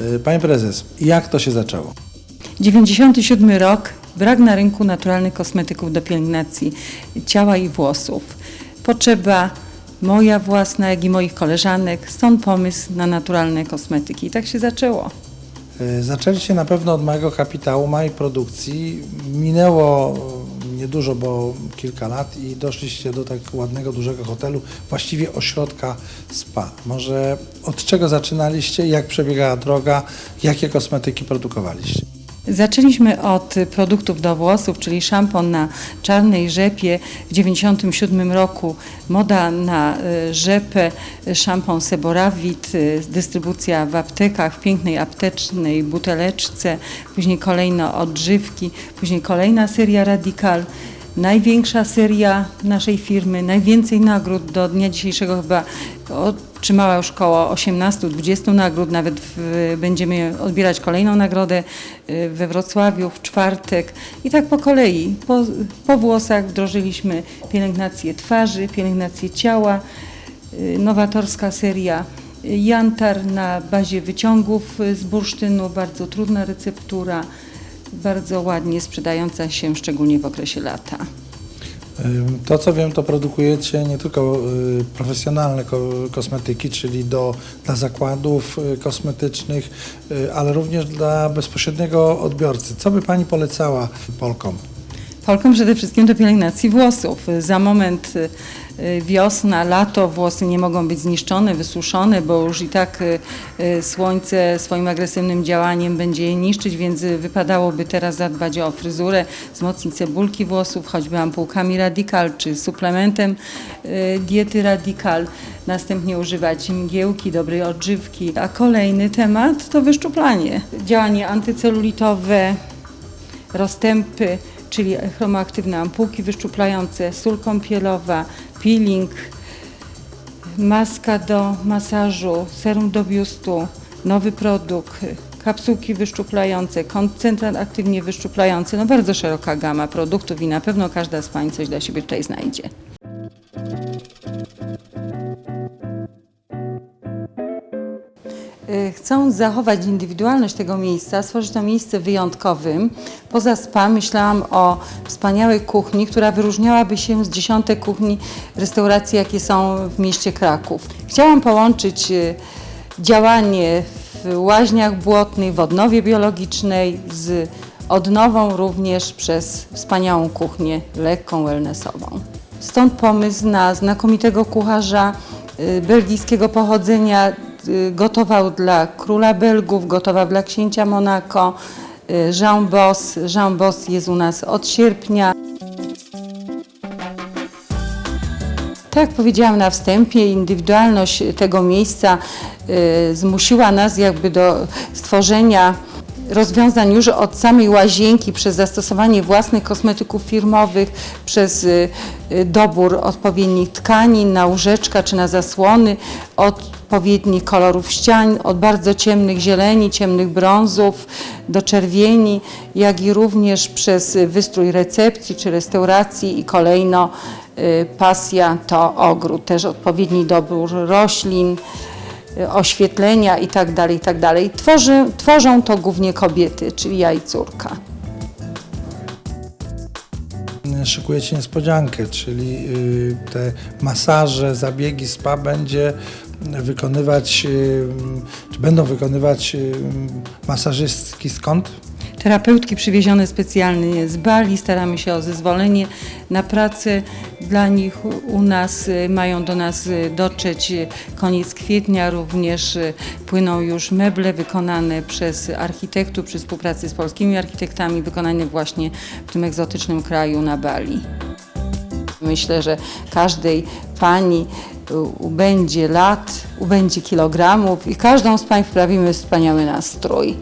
Y, Panie prezes, jak to się zaczęło? 97 rok, brak na rynku naturalnych kosmetyków do pielęgnacji ciała i włosów. Potrzeba moja własna, jak i moich koleżanek, stąd pomysł na naturalne kosmetyki. I tak się zaczęło. Y, Zaczęliście na pewno od małego kapitału, małej produkcji. Minęło niedużo, bo kilka lat i doszliście do tak ładnego, dużego hotelu, właściwie ośrodka spa. Może od czego zaczynaliście, jak przebiegała droga, jakie kosmetyki produkowaliście? Zaczęliśmy od produktów do włosów, czyli szampon na czarnej rzepie. W 97 roku moda na y, rzepę, y, szampon Seboravit, y, dystrybucja w aptekach, w pięknej aptecznej buteleczce, później kolejno odżywki, później kolejna seria Radical. Największa seria naszej firmy, najwięcej nagród do dnia dzisiejszego chyba otrzymała już około 18-20 nagród, nawet w, będziemy odbierać kolejną nagrodę y, we Wrocławiu w czwartek. I tak po kolei. Po, po włosach wdrożyliśmy pielęgnację twarzy, pielęgnację ciała, y, nowatorska seria y, Jantar na bazie wyciągów z bursztynu, bardzo trudna receptura, bardzo ładnie sprzedająca się szczególnie w okresie lata. To, co wiem, to produkujecie nie tylko y, profesjonalne ko- kosmetyki, czyli do, dla zakładów y, kosmetycznych, y, ale również dla bezpośredniego odbiorcy. Co by Pani polecała Polkom? Polkom przede wszystkim do pielęgnacji włosów. Za moment wiosna, lato, włosy nie mogą być zniszczone, wysuszone, bo już i tak y, y, słońce swoim agresywnym działaniem będzie je niszczyć, więc y, wypadałoby teraz zadbać o fryzurę, wzmocnić cebulki włosów, choćby ampułkami Radical czy suplementem y, diety Radical. Następnie używać mgiełki, dobrej odżywki. A kolejny temat to wyszczuplanie. Działanie antycelulitowe, rozstępy, czyli chromoaktywne ampułki wyszczuplające, sól kąpielowa, peeling, maska do masażu, serum do biustu, nowy produkt, kapsułki wyszczuplające, koncentrat aktywnie wyszczuplający, no bardzo szeroka gama produktów i na pewno każda z Pań coś dla siebie tutaj znajdzie. Chcąc zachować indywidualność tego miejsca, stworzyć to miejsce wyjątkowym, poza spa myślałam o wspaniałej kuchni, która wyróżniałaby się z dziesiątek kuchni restauracji, jakie są w mieście Kraków. Chciałam połączyć y, działanie w łaźniach błotnych, w odnowie biologicznej z odnową również przez wspaniałą kuchnię lekką, wellnessową. Stąd pomysł na znakomitego kucharza y, belgijskiego pochodzenia, gotował dla króla Belgów, gotował dla księcia Monako, y, Jean Boss. Jean jest u nas od sierpnia. Tak jak powiedziałam na wstępie, indywidualność tego miejsca y, zmusiła nas jakby do stworzenia rozwiązań już od samej łazienki, przez zastosowanie własnych kosmetyków firmowych, przez y, y, dobór odpowiednich tkanin na łóżeczka czy na zasłony, odpowiednich kolorów ścian, od bardzo ciemnych zieleni, ciemnych brązów do czerwieni, jak i również przez wystrój recepcji czy restauracji i kolejno y, pasja to ogród, też odpowiedni dobór roślin, oświetlenia i tak dalej, i tak. Tworzy, tworzą to głównie kobiety, czyli ja i córka. Szykujecie niespodziankę, czyli y, te masaże, zabiegi spa będzie wykonywać, y, czy będą wykonywać y, masażystki skąd? Terapeutki przywiezione specjalnie z Bali, staramy się o zezwolenie na pracę dla nich u- nas. y, Mają do nas y, dotrzeć y, koniec kwietnia, również płyną już meble wykonane przez architektów przy współpracy z polskimi architektami, wykonane właśnie w tym egzotycznym kraju na Bali. Myślę, że każdej pani ubędzie lat, ubędzie kilogramów i każdą z pań wprawimy wspaniały nastrój.